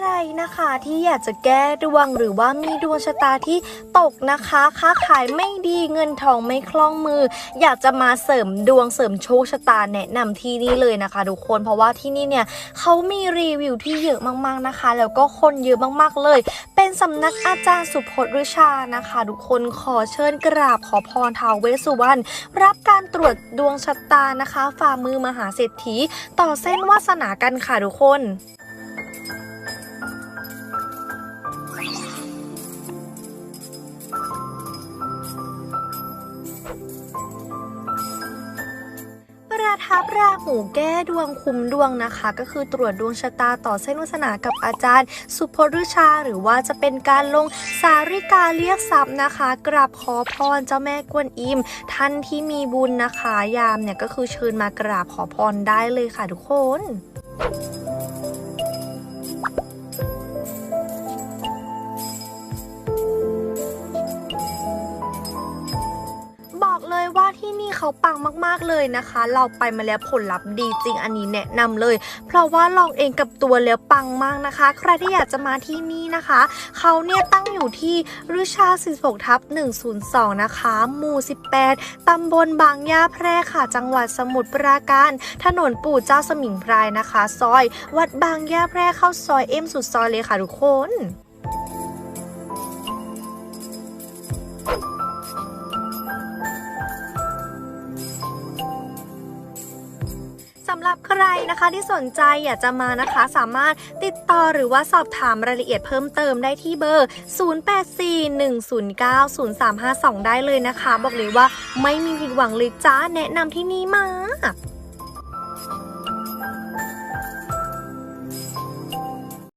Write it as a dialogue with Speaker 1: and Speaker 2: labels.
Speaker 1: ใครนะคะที่อยากจะแก้ดวงหรือว่ามีดวงชะตาที่ตกนะคะค้าขายไม่ดีเงินทองไม่คล่องมือ อยากจะมาเสริมดวงเสริมโชคชะตาแนะนำที่นี่เลยนะคะทุกคนเพราะว่าที่นี่เนี่ยเขามีรีวิวที่เยอะมากๆนะคะ แล้วก็คนเยอะมากๆเลย เป็นสำนักอาจารย์สุพจน์ฤชานะคะทุกคนขอเชิญกราบขอพรท้าวเวสสุวรรณรับการตรวจดวงชะตานะคะ ฝ่ามือมหาเศรษฐีต่อเส้นวาสนากันค่ะทุกคน ประทับราหูแก้ดวงคุมดวงนะคะ ก็คือตรวจดวงชะตาต่อเส้นวาสนากับอาจารย์ สุพฤชา หรือว่าจะเป็นการลงสาริกาเรียกทรัพย์นะคะ กราบขอพรเจ้าแม่กวนอิม ท่านที่มีบุญนะคะ ยามเนี่ยก็คือเชิญมากราบขอพรได้เลยค่ะทุกคน เขาปังมากๆเลยนะคะ เราไปมาแล้วผลลัพธ์ดีจริงอันนี้แนะนำเลย เพราะว่าลองเองกับตัวแล้วปังมากนะคะ ใครที่อยากจะมาที่นี่นะคะ เขาเนี่ยตั้งอยู่ที่รุชา16ทับ 102 นะคะ หมู่ 18ตำบลบางย่าแพร่ค่ะ จังหวัดสมุทรปราการ ถนนปู่เจ้าสมิงพรายนะคะ ซอย วัดบางย่าแพร่เข้าซอยเอ็มสุดซอยเลยค่ะทุกคน สำหรับใครนะคะที่สนใจอยากจะมานะคะสามารถติดต่อหรือว่าสอบถามรายละเอียดเพิ่มเติมได้ที่เบอร์ 0841090352 ได้เลยนะคะ บอกเลยว่าไม่มีผิดหวังเลยจ้าแนะนำที่นี่มาก